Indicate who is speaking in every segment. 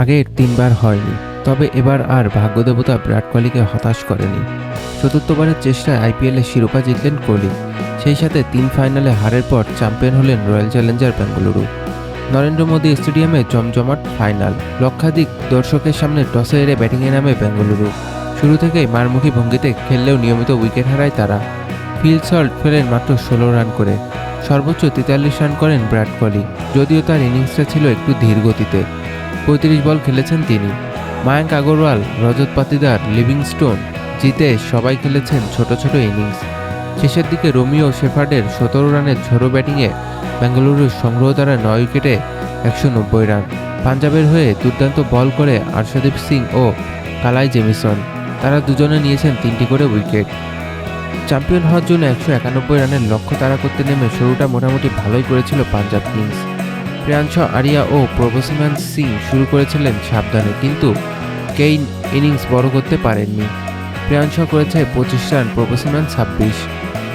Speaker 1: আগের তিনবার হয়নি, তবে এবার আর ভাগ্যদেবতা বিরাট কোহলিকে হতাশ করেনি। চতুর্থবারের চেষ্টায় আইপিএলে শিরোপা জিতলেন কোহলি, সেই সাথে তিন ফাইনালে হারের পর চ্যাম্পিয়ন হলেন রয়্যাল চ্যালেঞ্জার বেঙ্গালুরু। নরেন্দ্র মোদী স্টেডিয়ামে জমজমাট ফাইনাল, লক্ষাধিক দর্শকের সামনে টসে এড়ে ব্যাটিংয়ে নামে বেঙ্গালুরু। শুরু থেকেই মারমুখী ভঙ্গিতে খেললেও নিয়মিত উইকেট হারায় তারা। ফিল সল্ট ফেলেন মাত্র ষোলো রান করে, সর্বোচ্চ তেতাল্লিশ রান করেন বিরাট কোহলি, যদিও তার ইনিংসটা ছিল একটু ধীর গতিতে। পঁয়ত্রিশ বল খেলেছেন তিনি। মায়াঙ্ক আগরওয়াল, রজত পাতিদার, লিভিংস্টোন জিতে সবাই খেলেছেন ছোট ছোট ইনিংস। শেষের দিকে রোমিও শেফার্ডের সতেরো রানের ঝোড়ো ব্যাটিংয়ে বেঙ্গালুরুর সংগ্রহ দ্বারা নয় উইকেটে একশো নব্বই রান। পাঞ্জাবের হয়ে দুর্দান্ত বল করে আর্শদীপ সিং ও কালাই জেমিসন। তারা দুজনে নিয়েছেন তিনটি করে উইকেট। চ্যাম্পিয়ন হওয়ার জন্য একশো একানব্বই রানের লক্ষ্য তারা করতে নেমে শুরুটা মোটামুটি ভালোই করেছিল পাঞ্জাব কিংস। প্রিয়াংশ, আরিয়া ও প্রভসিমান সিং শুরু করেছিলেন সাবধানে, কিন্তু কেইন ইনিংস বড় করতে পারেননি। প্রিয়াংশ করেছে পঁচিশ রান প্রভসিমান ছাব্বিশ।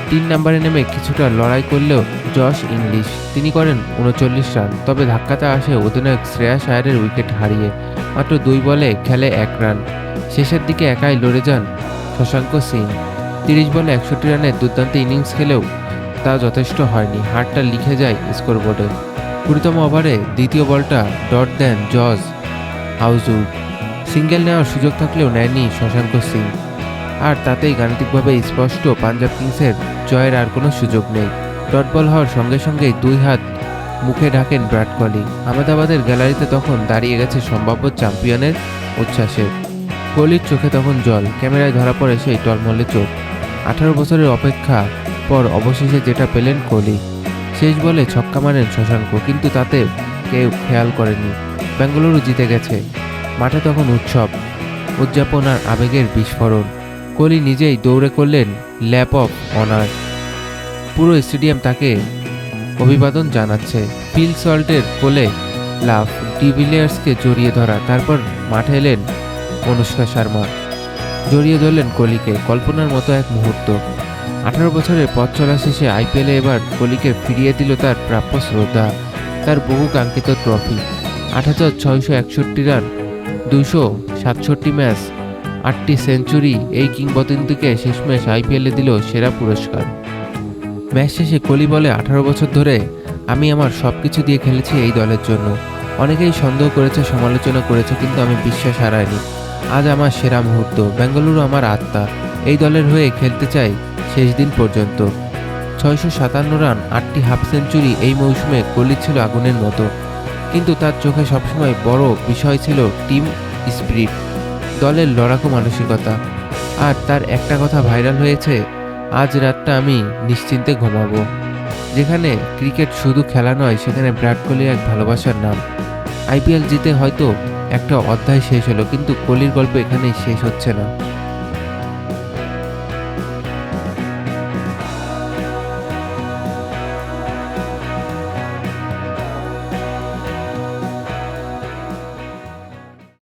Speaker 1: তিন নম্বরে নেমে কিছুটা লড়াই করলেও জশ ইংলিশ। তিনি করেন উনচল্লিশ রান, তবে ধাক্কাতে আসে অধিনায়ক শ্রেয়াস আয়ারের উইকেট হারিয়ে। মাত্র দুই বলে খেলে এক রান। শেষের দিকে একাই লড়ে যান শশাঙ্ক সিং। তিরিশ বলে একষট্টি রানের দুর্দান্ত ইনিংস খেলেও তা যথেষ্ট হয়নি। হারটা লিখে যায় স্কোরবোর্ডে। কুড়িতম ওভারে দ্বিতীয় বলটা ডট দেন জজ হাউজউড সিঙ্গেল নেওয়ার সুযোগ থাকলেও নেয়নি শশাঙ্ক সিং। আর তাতেই গাণিতিকভাবে স্পষ্ট পাঞ্জাব কিংসের জয়ের আর কোনো সুযোগ নেই। ডট বল হওয়ার সঙ্গে সঙ্গেই দুই হাত মুখে ঢাকেন বিরাট কোহলি। আহমেদাবাদের গ্যালারিতে তখন দাঁড়িয়ে গেছে সম্ভাব্য চ্যাম্পিয়নের উচ্ছ্বাসে। কোহলির চোখে তখন জল, ক্যামেরায় ধরা পড়ে সেই টলমলে চোখ। আঠারো বছরের অপেক্ষা পর অবশেষে যেটা পেলেন কোহলি। শেষ বলে ছক্কা মারেন শশাঙ্ক, কিন্তু তাতে কেউ খেয়াল করেনি বেঙ্গালুরু জিতে গেছে। মাঠে তখন উৎসব, উদযাপন আর আবেগের বিস্ফোরণ। কোহলি নিজেই দৌড়ে করলেন ল্যাপ অফ অনার। পুরো স্টেডিয়াম তাকে অভিবাদন জানাচ্ছে। ফিল সল্টের কোলে লাভ ডিভিলিয়ার্সকে জড়িয়ে ধরা, তারপর মাঠে এলেন অনুষ্কা শর্মা। জড়িয়ে ধরলেন কোহলিকে, কল্পনার মতো এক মুহূর্ত। আঠারো বছরের পথ চলা শেষে আইপিএলে এবার কোহলিকে ফিরিয়ে দিল তার প্রাপ্য শ্রদ্ধা, তার বহু কাঙ্ক্ষিত ট্রফি আট হাজার ছয়শো একষট্টি রান দুশো সাতষট্টি ম্যাচ আটটি সেঞ্চুরি এই কিংবদন্তিকে শেষমেশ আইপিএলে দিল সেরা পুরস্কার। ম্যাচ শেষে কোহলি বলে, আঠারো বছর ধরে আমি আমার সব কিছু দিয়ে খেলেছি এই দলের জন্য। অনেকেই সন্দেহ করেছে, সমালোচনা করেছে, কিন্তু আমি বিশ্বাস হারাইনি। আজ আমার সেরা মুহূর্ত। বেঙ্গালুরু আমার আত্মা। এই দলের হয়ে খেলতে চাই শেষ দিন পর্যন্ত। ছয়শো সাতান্ন রান, আটটি হাফ সেঞ্চুরি এই মৌসুমে কোহলি ছিল আগুনের মতো। কিন্তু তার চোখে সবসময় বড় বিষয় ছিল টিম স্পিরিট, দলের লড়াকু মানসিকতা। আর তার একটা কথা ভাইরাল হয়েছে, আজ রাতটা আমি নিশ্চিন্তে ঘুমাবো। যেখানে ক্রিকেট শুধু খেলা নয়, সেখানে বিরাট কোহলির এক ভালোবাসার নাম। আইপিএল জিতে হয়তো একটা অধ্যায় শেষ হলো, কিন্তু কোহলির গল্প এখানেই শেষ হচ্ছে না।